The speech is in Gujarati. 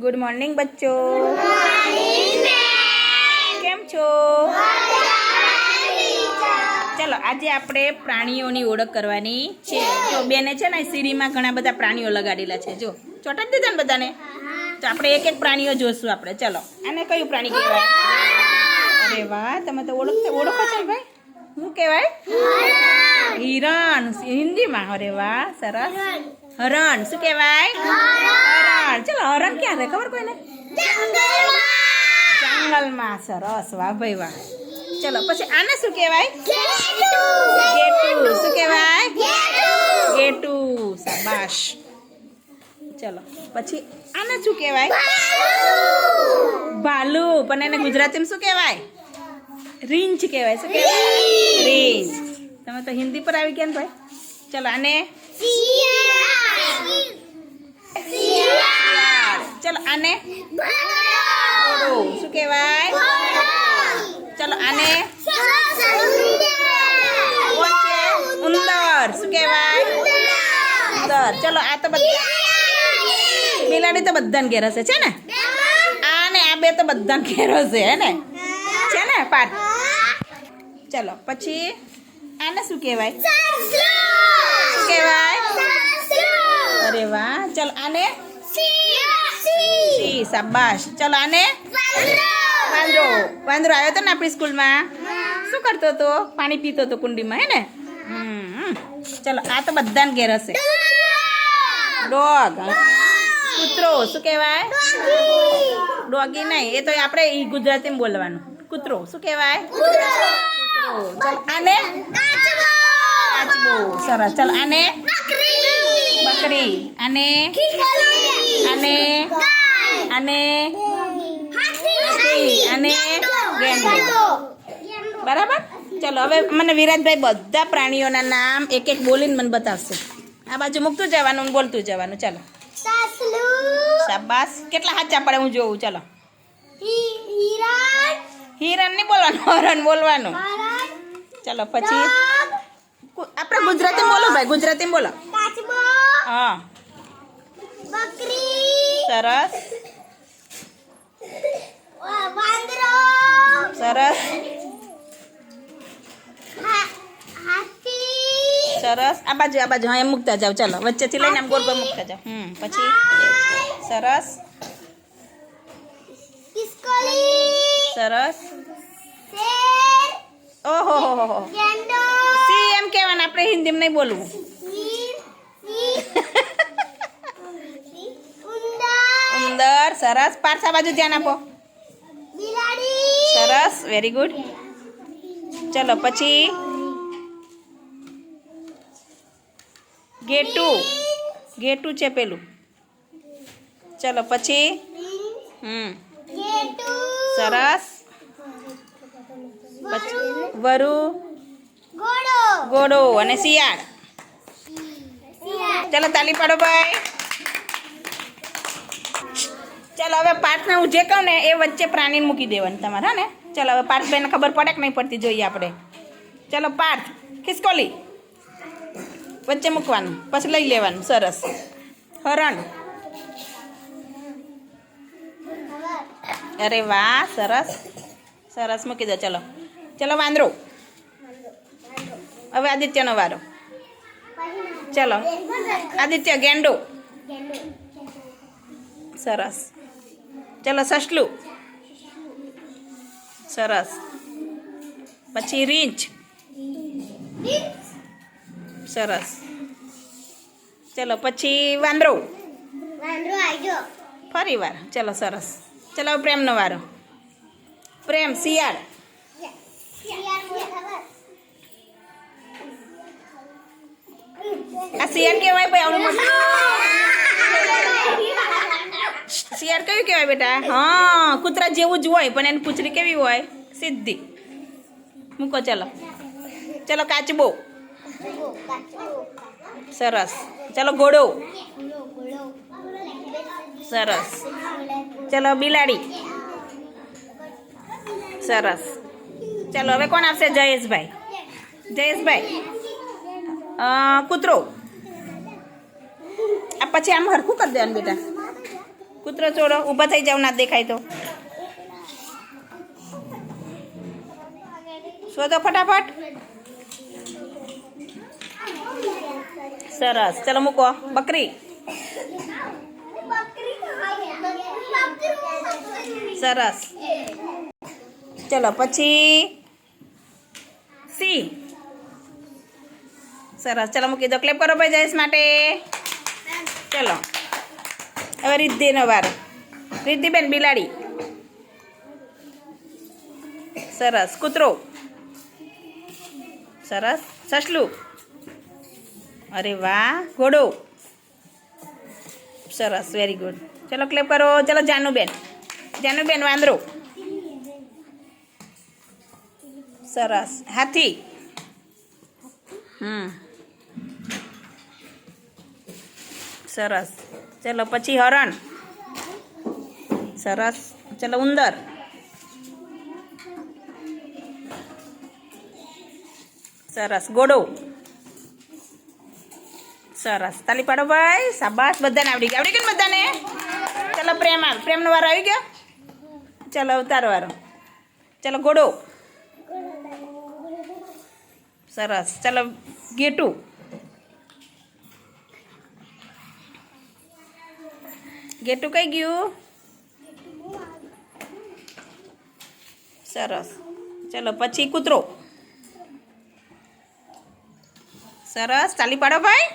Good morning બચ્ચો. કેમ છો? ચલો, આજે આપણે પ્રાણીઓની ઓળખ કરવાની છે. તો બેને છે ને સીરીમાં ઘણા બધા પ્રાણીઓ લગાડેલા છે. જો ચોટા જ દીધા ને બધાને. તો આપણે એક એક પ્રાણીઓ જોશું આપણે. ચલો, આને કયું પ્રાણી કહેવાય? અરે વાહ, તમે તો ઓળખ, ઓળખો છો ભાઈ? શું કહેવાય? હિરણ. હિન્દીમાં. અરે વાહ, સરસ. હરણ. શું કહેવાય? હરણ ચલો હરણ ક્યાં રહે ખબર કોઈને? જંગલમાં. સરસ, વાહ ભાઈ, વાહ. ચલો, પછી આને શું કહેવાય? ગેટુ. શું કહેવાય? ગેટુ. શાબાશ. ચલો, પછી આને શું કહેવાય? ભાલુ. પણ એને ગુજરાતીમાં શું કહેવાય? રીંચ કહેવાય. શું કહેવાય? રીંચ તમે તો હિન્દી પર આવી ગયા ને ભાઈ. ચલો, આને. ચલો આને શું કહેવાય? ચલો આને ઉંદર. શું કહેવાય? ઉંદર. ચલો આ તો બધા. બિલાડી તો બધાને ઘેર હશે છે ને? આ ને આ બે તો બધાને ઘેર હશે હે ને? છે ને પાઠ ચલો પછી આને શું કહેવાય? શું કહેવાય? અરે વાહ. ચલો આને શાબાશ. ચલો આને? વાંદરો. વાંદરો આવ્યો હતો ને આપણી સ્કૂલમાં? શું કરતો હતો? પાણી પીતો હતો કુંડીમાં હે ને? ચલો આ તો બધાને ઘેર હશે. ડોગ. કૂતરો શું કહેવાય? ડોગી નહીં એ તો આપણે ગુજરાતી ગુજરાતીમાં બોલવાનું. કૂતરો શું કહેવાય? કૂતરો. ચલ આને? સરસ. ચલો આને? બકરી. આને? આને? હાથી અને ગેંડો. બરાબર? ચલો હવે મને વિરાજભાઈ બધા પ્રાણીઓના નામ એક એક બોલીને મને બતાવશે. આ બાજુ મૂકતું જવાનું ને બોલતું જવાનું. ચલો. શાબાસ કેટલા હાચા પડે હું જોઉં? ચલો. હિરણ. નહીં બોલવાનું હરણ બોલવાનું. ચલો પછી? આપણે ગુજરાતી બોલો ભાઈ ગુજરાતી બોલો. હા. સરસ. સરસ સરસ આ બાજુ આ બાજુ. હા એમ મૂકતા જાઓ. ચલો વચ્ચેથી લઈને આમ ગોળ ગોળ મૂકતા જાઓ. હમ પછી સરસ. સરસ. ઓહો હો હો હો. સી એમ કહેવાનું આપણે હિન્દીમાં નહીં બોલવું. ઉંદર સરસ. પારસા બાજુ ધ્યાન આપો. સરસ વેરી ગુડ ચલો પછી ગેટુ. ગેટુ છે પેલું. ચલો પછી હમ. સરસ. પછી વરુ. ઘોડો અને શિયાળ. ચલો તાલી પાડો ભાઈ. ચાલો હવે પાર્થને હું જે કહું ને એ વચ્ચે પ્રાણીને મૂકી દેવાનું તમારે, હા ને? ચાલો હવે પાર્થભાઈને ખબર પડે કે નહીં પડતી, જોઈએ આપણે. ચાલો પાર્થ, ખિસકોલી. વચ્ચે મૂકવાનું, પછી લઈ લેવાનું, સરસ. હરણ. અરે વાહ, સરસ. સરસ, મૂકી દો, ચલો. ચલો વાંદરો. હવે આદિત્યનો વારો. ચલો. આદિત્ય, ગેંડો. સરસ. ચલો સસલું. સરસ. પછી રીંચ સરસ. ચલો પછી વાંદરો. ફરી વાર. ચલો સરસ. ચલો પ્રેમનો વારો. પ્રેમ, શિયાળ. આ શિયાળ કહેવાય ભાઈ? આવડું મોટું. શિયાળ કયું કહેવાય બેટા? હા કૂતરા જેવું જ હોય પણ એની પૂંછડી કેવી હોય? સીધી. મૂકો ચલો. ચલો કાચબો. સરસ. ચલો ઘોડો. સરસ. ચલો બિલાડી. સરસ. ચલો હવે કોણ આવશે? જયેશભાઈ. જયેશભાઈ. અ, કૂતરો. આ પછી આમ હરખું કરી દેવાનું બેટા. કૂતરો ચોરો ઊભા થઈ જાવ, ના દેખાય તો. શોધો ફટાફટ. સરસ. ચલો મૂકો. બકરી. સરસ. ચલો, પછી સી. સરસ. ચલો મૂકી દો. ક્લેપ કરો ભાઈ, જયેશ માટે. ચલો. હવે રિદ્ધિનો વારો. રિદ્ધિબેન બિલાડી. સરસ. કૂતરો. સરસ. સસલું. અરે વાહ. ઘોડો. સરસ. વેરી ગુડ ચલો ક્લેપ કરો. ચલો જાનુબેન. જાનુબેન વાંદરો. સરસ. હાથી. હમ. સરસ. ચલો પછી હરણ. સરસ. ચલો ઉંદર. સરસ. ગોડો. સરસ. તાલી પાડો ભાઈ. સાબાસ બધાને આવડી ગયા આવડી ગયું બધાને? ચલો પ્રેમ આવ. પ્રેમનો વારો આવી ગયો? ચલો તારો વારો. ચલો ગોડો. સરસ. ચલો ગેટું. ગેટું કઈ ગયું? સરસ. ચલો પછી કૂતરો. સરસ. ચાલી પાડો ભાઈ.